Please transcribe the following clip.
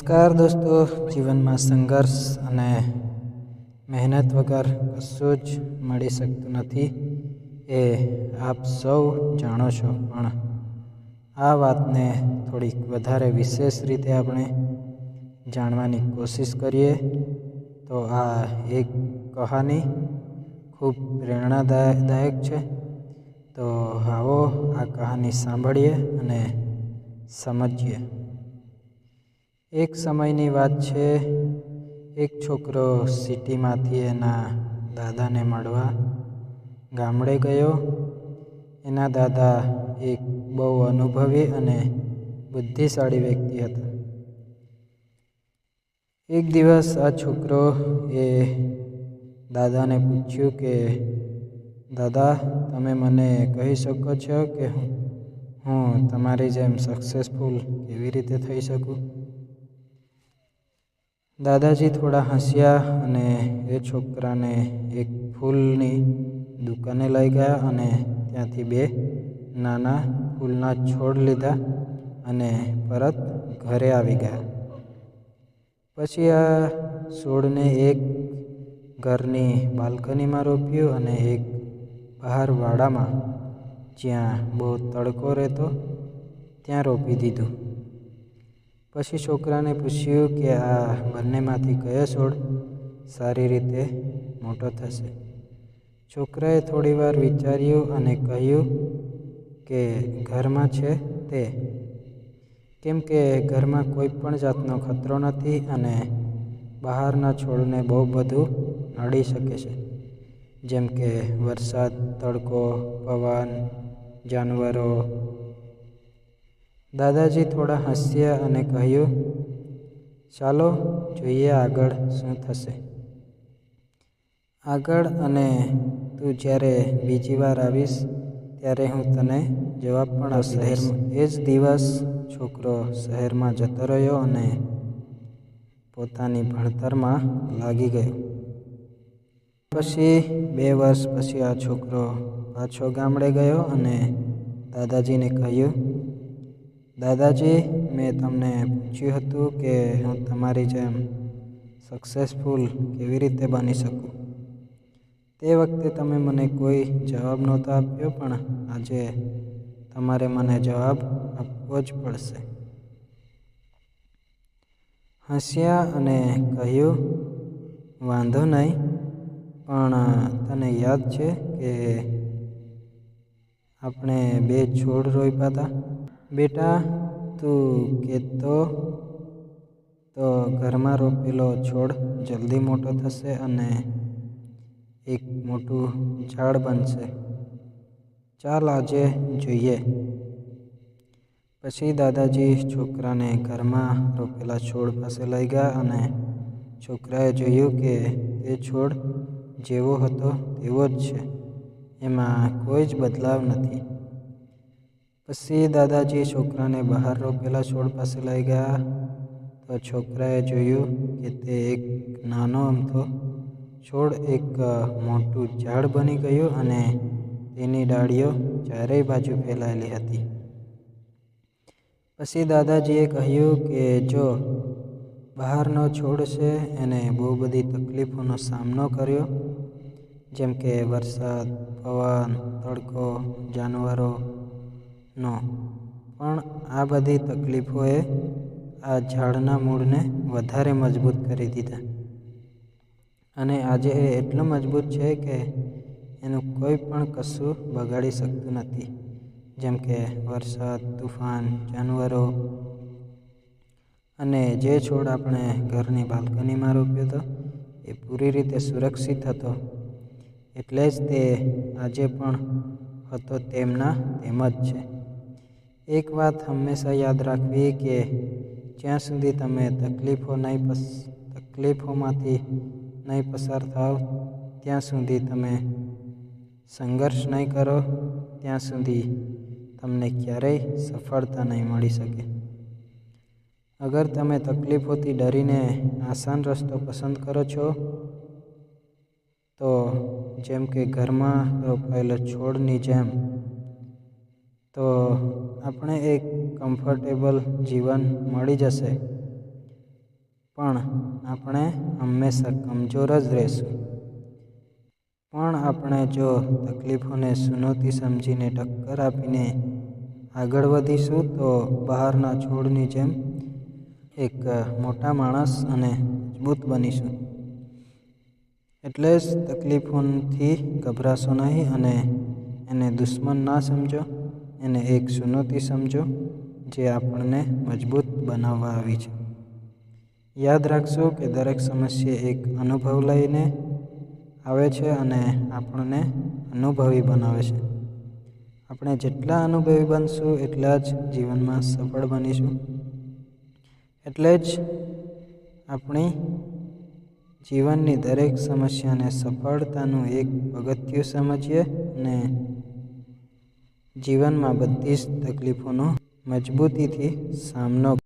નમસ્કાર દોસ્તો, જીવનમાં સંઘર્ષ અને મહેનત વગર કશું જ મળી શકતું નથી એ આપ સૌ જાણો છો. પણ આ વાતને થોડીક વધારે વિશેષ રીતે આપણે જાણવાની કોશિશ કરીએ તો આ એક કહાની ખૂબ પ્રેરણાદાયક છે. તો આવો આ કહાની સાંભળીએ અને સમજીએ. એક સમયની વાત છે, એક છોકરો સિટીમાંથી એના દાદાને મળવા ગામડે ગયો. એના દાદા એક બહુ અનુભવી અને બુદ્ધિશાળી વ્યક્તિ હતા. એક દિવસ આ છોકરો એ દાદાને પૂછ્યું કે, દાદા, તમે મને કહી શકો છો કે હું તમારી જેમ સક્સેસફુલ કેવી રીતે થઈ શકું? દાદાજી થોડા હસ્યા અને એ છોકરાને એક ફૂલની દુકાને લઈ ગયા અને ત્યાંથી બે નાના ફૂલના છોડ લીધા અને પરત ઘરે આવી ગયા. પછી આ છોડને એક ઘરની બાલ્કનીમાં રોપ્યું અને એક બહાર વાડામાં જ્યાં બહુ તડકો રહેતો ત્યાં રોપી દીધું. પછી છોકરાને પૂછ્યું કે આ બંનેમાંથી કયો છોડ સારી રીતે મોટો થશે? છોકરાએ થોડીવાર વિચાર્યું અને કહ્યું કે, ઘરમાં છે તે. કેમ કે ઘરમાં કોઈ પણ જાતનો ખતરો નથી અને બહારના છોડને બહુ બધું નડી શકે છે. જેમ કે વરસાદ, તડકો, પવન, જાનવરો દાદાજી થોડા હસ્યા અને કહ્યું ચાલો જોઈએ આગળ શું થશે. આગળ અને તું જ્યારે બીજી વાર આવીશ ત્યારે હું તને જવાબ પણ શહેરમાં. એ જ દિવસ છોકરો શહેરમાં જતો રહ્યો અને પોતાની ભણતરમાં લાગી ગયો. પછી બે વર્ષ પછી આ છોકરો પાછો ગામડે ગયો અને દાદાજીને કહ્યું દાદાજી, મેં તમને પૂછ્યું હતું કે હું તમારી જેમ સક્સેસફુલ કેવી રીતે બની શકું. તે વખતે તમે મને કોઈ જવાબ નહોતો આપ્યો, પણ આજે તમારે મને જવાબ આપવો જ પડશે. હસ્યા અને કહ્યું, વાંધો નહીં, પણ તને યાદ છે કે આપણે બે છોડ રોપ્યા હતા બેટા, તું કહેતો તો ઘરમાં રોપેલો છોડ જલ્દી મોટો થશે અને એક મોટું ઝાડ બનશે. ચાલ આજે જોઈએ. પછી દાદાજી છોકરાને ઘરમાં રોપેલા છોડ પાસે લઈ ગયા અને છોકરાએ જોયું કે તે છોડ જેવો હતો તેવો જ છે. એમાં કોઈ જ બદલાવ નથી. પછી દાદાજી છોકરાને બહાર રોપેલા છોડ પાસે લઈ ગયા. તો છોકરાએ જોયું કે તે એક નાનો અમથો છોડ એક મોટું ઝાડ બની ગયું અને તેની ડાળીઓ ચારેય બાજુ ફેલાયેલી હતી. પછી દાદાજીએ કહ્યું કે જો બહારનો છોડ છે એને બહુ બધી તકલીફોનો સામનો કર્યો. જેમ કે વરસાદ, પવન, તડકો જાનવરોનો પણ આ બધી તકલીફોએ આ ઝાડના મૂળને વધારે મજબૂત કરી દીધા. અને આજે એ એટલું મજબૂત છે કે એનું કોઈ પણ કશું બગાડી શકતું નથી. જેમ કે વરસાદ, તુફાન, જાનવરો. અને જે છોડ આપણે ઘરની બાલ્કનીમાં રોપ્યો હતો એ પૂરી રીતે સુરક્ષિત હતો. એટલે જ તે આજે પણ હતો તેમના તેમ જ છે. એક વાત હંમેશા યાદ રાખવી કે જ્યાં સુધી તમે તકલીફો નહીં પસ, તકલીફોમાંથી નહીં પસાર થાવ, ત્યાં સુધી તમે સંઘર્ષ નહીં કરો, ત્યાં સુધી તમને ક્યારેય સફળતા નહીં મળી શકે. અગર તમે તકલીફોથી ડરીને આસાન રસ્તો પસંદ કરો છો, તો જેમ કે ઘરમાં રોપાયેલો છોડની જેમ તો આપણે એક કમ્ફર્ટેબલ જીવન મળી જશે પણ આપણે હંમેશા કમજોર જ રહેશું. પણ આપણે જો તકલીફોને ચુનૌતી સમજીને ટક્કર આપીને આગળ વધીશું તો બહારના છોડની જેમ એક મોટા માણસ અને મજબૂત બનીશું. એટલે જ તકલીફોથી ગભરાશો નહીં અને એને દુશ્મન ના સમજો, એને એક ચુનૌતી સમજો જે આપણને મજબૂત બનાવવા આવી છે. યાદ રાખશો કે દરેક સમસ્યા એક અનુભવ લઈને આવે છે અને આપણને અનુભવી બનાવે છે. આપણે જેટલા અનુભવી બનશું એટલા જ જીવનમાં સફળ બનીશું. એટલે જ આપણી જીવનની દરેક સમસ્યાને સફળતાનું એક પગથિયું સમજીએ અને જીવનમાં બધી જ તકલીફોનો મજબૂતીથી સામનો